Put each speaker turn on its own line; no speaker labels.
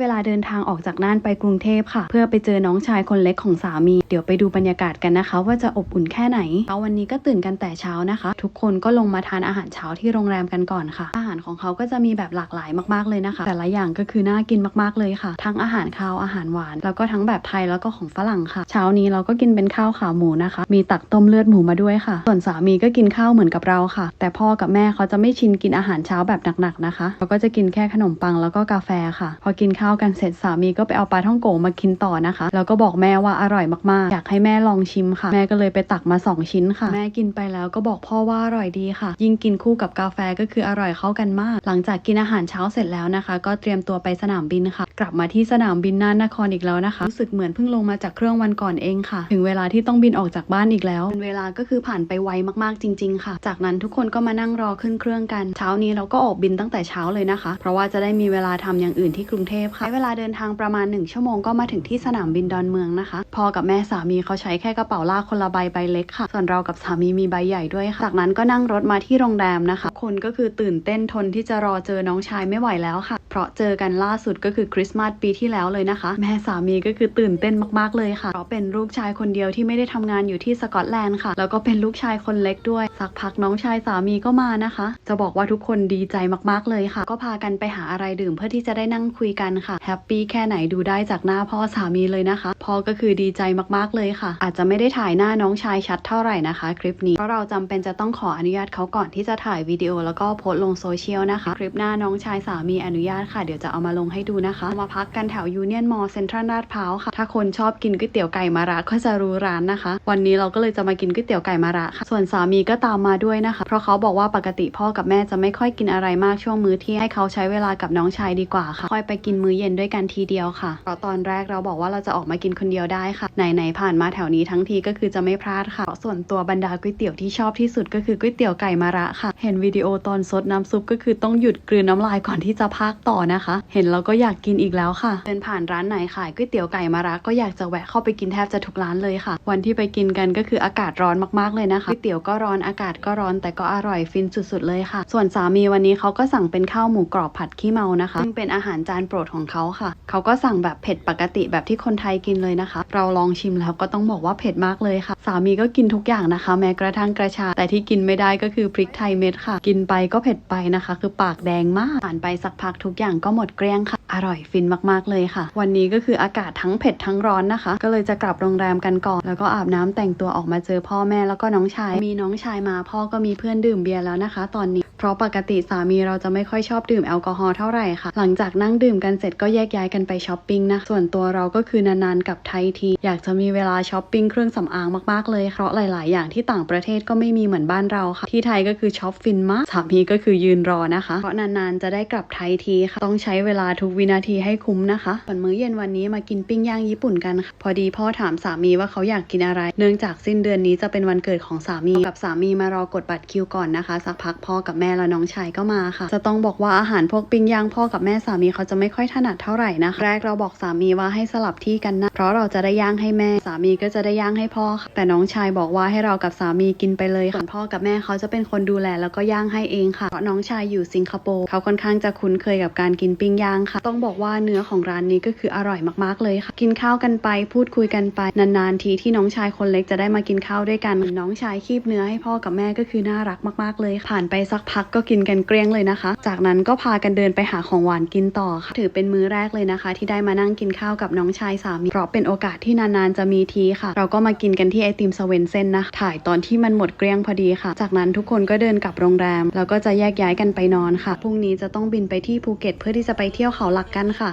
เวลาเดินทางออกจากน่านไปกรุงเทพค่ะ เพื่อไปเจอน้องชายคนเล็กของสามี เดี๋ยวไปดูบรรยากาศกันนะคะ ว่าจะอบอุ่นแค่ไหนเอาวันนี้ก็ตื่นกันแต่เช้านะคะ ทุกคนก็ลงมาทานอาหารเช้าที่โรงแรมกันก่อนค่ะ อาหารของเขาก็จะมีแบบหลากหลายมากๆเลยนะคะ แต่ละอย่างก็คือน่ากินมากๆเลยค่ะ ทั้งอาหารคาวอาหารหวาน แล้วก็ทั้งแบบไทยแล้วก็ของฝรั่งค่ะ เช้านี้เราก็กินเป็นข้าวขาหมูนะคะ มีตักต้มเลือดหมูมาด้วยค่ะ ส่วนสามีก็กินข้าวเหมือนกับเราค่ะ แต่พ่อกับแม่เขาจะไม่ชินกินอาหารเช้าแบบหนักๆนะคะเขาก็จะกินแค่ขนมปังแล้วก็กาแฟค่ะ พอกินข้าวกันเสร็จสามีก็ไปเอาปลาท่องโกมากินต่อนะคะ แล้วก็บอกแม่ว่าอร่อยมากๆ อยากให้แม่ลองชิมค่ะ แม่ก็เลยไปตักมา 2 ชิ้นค่ะ แม่กินไปแล้วก็บอกพ่อว่าอร่อยดีค่ะ ยิ่งกินคู่กับกาแฟก็คืออร่อยเข้ากันมาก หลังจากกินอาหารเช้าเสร็จแล้วนะคะ ก็เตรียมตัวไปสนามบินค่ะ กลับมาที่สนามบินน่านนครอีกแล้วนะคะรู้สึกเหมือนเพิ่งลงมาจากเครื่องวันก่อนเองค่ะ ถึงเวลาที่ต้องบินออกจากบ้านอีกแล้วเวลาก็คือผ่านไปไวมากๆจริง ๆ ค่ะ จากนั้นทุกคนก็มานั่งรอขึ้นเครื่องกัน เช้านี้เราก็ออกบินตั้งแต่เช้าเลยนะคะ เพราะว่าจะได้มีเวลาทำอย่างอื่นที่กรุงเทพค่ะใช้เวลาเดินทางประมาณ 1 ชั่วโมงก็มาถึงที่สนามบินดอนเมืองนะคะ พอกับแม่สามีเขาใช้แค่กระเป๋าลากคนละใบใบเล็กค่ะ ส่วนเรากับสามีมีใบใหญ่ด้วยค่ะ จากนั้นก็นั่งรถมาที่โรงแรมนะคะ คนก็คือตื่นเต้นทนที่จะรอเจอน้องชายไม่ไหวแล้วค่ะ เพราะเจอกันล่าสุดก็คือคริสต์มาสปีที่แล้วเลยนะคะ แม่สามีก็คือตื่นเต้นมากๆเลยค่ะ เพราะเป็นลูกชายคนเดียวที่ไม่ได้ทำงานอยู่ที่สกอตแลนด์ค่ะ แล้วก็เป็นลูกชายคนเล็กด้วย สักพักน้องชายสามีก็มานะคะ จะบอกว่าทุกคนดีใจมากๆเลยค่ะ ก็พากันไปหาอะไรดื่มเพื่อที่จะได้นั่งคุยกันค่ะแฮปปี้แค่ไหนดูได้จากหน้าพ่อสามีเลยนะคะ พ่อก็คือดีใจมากๆเลยค่ะ อาจจะไม่ได้ถ่ายหน้าน้องชายชัดเท่าไหร่นะคะ คลิปนี้เพราะเราจำเป็นจะต้องขออนุญาตเขาก่อนที่จะถ่ายวิดีโอแล้วก็โพสลงโซเชียลนะคะ คลิปหน้าน้องชายสามีอนุญาตค่ะเดี๋ยวจะเอามาลงให้ดูนะคะ มาพักกันแถวยูเนียนมอลล์เซ็นทรัลลาดพร้าวค่ะ ถ้าคนชอบกินก๋วยเตี๋ยวไก่มาระก็จะรู้ร้านนะคะ วันนี้เราก็เลยจะมากินก๋วยเตี๋ยวไก่มาระค่ะส่วนสามีก็ตามมาด้วยนะคะ เพราะเขาบอกว่าปกติพ่อกับแม่จะไม่ค่อยกินอะไรมากช่วงมื้อเที่ยงให้เขาใช้เวลากับน้องชายดีกว่าค่ะค่อยไปกินมื้อเย็นด้วยกันทีเดียวค่ะเพราะตอนแรกเราบอกว่าเราจะออกมากินคนเดียวได้ค่ะไหนๆผ่านมาแถวนี้ทั้งทีก็คือจะไม่พลาดค่ะส่วนตัวบรรดาก๋วยเตี๋ยวที่ชอบที่สุดก็คือก๋วยเตี๋ยวไก่มาระค่ะ เห็นวิดีโอตอนซดน้ำซุปก็คือต้องหยุดกลืนน้ำลายก่อนที่จะพากต่อนะคะ เห็นแล้วก็อยากกินอีกแล้วค่ะเดินผ่านร้านไหนขายก๋วยเตี๋ยวไก่มาระก็อยากจะแวะเข้าไปกินแทบจะทุกร้านเลยค่ะ วันที่ไปกินกันก็คืออากาศร้อนมากๆเลยนะคะก๋วยเตี๋ยวก็ร้อนอากาศก็ร้อนแต่ก็อร่อยฟินสุดๆเลยค่ะ ส่วนสามีวันนี้เขาก็สั่งเป็นข้าวหมูกรอบผัดขี้เมานะคะซึ่งเป็นอาหารจานโปรดของเขาค่ะ เขาก็สั่งแบบเผ็ดปกติแบบที่คนไทยกินเลยนะคะ เราลองชิมแล้วก็ต้องบอกว่าเผ็ดมากเลยค่ะ สามีก็กินทุกอย่างนะคะ แม้กระทั่งกระชา แต่ที่กินไม่ได้ก็คือพริกไทยเม็ดค่ะ กินไปก็เผ็ดไปนะคะ คือปากแดงมากผ่านไปสักพักทุกอย่างก็หมดเกลี้ยงค่ะ อร่อยฟินมากๆเลยค่ะ วันนี้ก็คืออากาศทั้งเผ็ดทั้งร้อนนะคะ ก็เลยจะกลับโรงแรมกันก่อน แล้วก็อาบน้ำแต่งตัวออกมาเจอพ่อแม่แล้วก็น้องชาย มีน้องชายมาพ่อก็มีเพื่อนดื่มเบียร์แล้วนะคะ ตอนนี้ เพราะปกติสามีเราจะไม่ค่อยชอบดื่มแอลกอฮอล์เท่าไหร่ค่ะ หลังจากนั่งดื่มกันเสร็จก็แยกย้ายกันไปช้อปปิ้งนะ ส่วนตัวเราก็คือนานๆกับไทยที อยากจะมีเวลาช้อปปิ้งเครื่องสำอางมากๆเลยเพราะหลาย ๆ อย่างที่ต่างประเทศก็ไม่มีเหมือนบ้านเราค่ะ ที่ไทยก็คือช็อปฟินมากสามีก็คือยืนรอนะคะ เพราะนานๆจะได้กลับไทยทีค่ะ ต้องใช้เวลาทุกวินาทีให้คุ้มนะคะส่วนมื้อเย็นวันนี้มากินปิ้งย่างญี่ปุ่นกันค่ะ พอดีพ่อถามสามีว่าเขาอยากกินอะไร เนื่องจากสิ้นเดือนนี้จะเป็นวันเกิดของสามีกับสามีมารอกดบัตรคิวก่อนนะคะ สักพักพ่อกับแม่และน้องชายก็มาค่ะ จะต้องบอกว่าอาหารพวกปิ้งย่างพ่อกับแม่สามีเขาจะไม่ค่อยถนัดเท่าไหร่นะคะแรกเราบอกสามีว่าให้สลับที่กันนะเพราะเราจะได้ย่างให้แม่ สามีก็จะได้ย่างให้พ่อค่ะแต่น้องชายบอกว่าให้เรากับสามีกินไปเลยค่ะพ่อกับแม่เขาจะเป็นคนดูแลแล้วก็ย่างให้เองค่ะเพราะน้องชายอยู่สิงคโปร์เขาค่อนข้างจะคุ้นเคยกับการกินปิ้งย่างค่ะ ต้องบอกว่าเนื้อของร้านนี้ก็คืออร่อยมากๆเลยค่ะ กินข้าวกันไปพูดคุยกันไปนานๆทีที่น้องชายคนเล็กจะได้มากินข้าวด้วยกันน้องชายคีบเนื้อให้พ่อกับแม่ก็คือน่ารักมากๆเลยผ่านไปสักพักก็กินกันเกลี้ยงเลยนะคะ จากนั้นก็พากันเดินไปหาของหวานกินต่อค่ะถือเป็นมื้อแรกเลยนะคะ ที่ได้มานั่งกินข้าวกับน้องชายสามีเพราะเป็นโอกาสที่นานๆจะมีทีค่ะ เราก็มากินกันที่ไอติมสเวนเซนนะถ่ายตอนที่มันหมดเกลี้ยงพอดีค่ะ จากนั้นทุกคนก็เดินกลับโรงแรม แล้วก็จะแยกย้ายกันไปนอนค่ะพรุ่งนี้จะต้องบินไปที่ภูเก็ต เพื่อที่จะไปเที่ยวเขาหลักกันค่ะ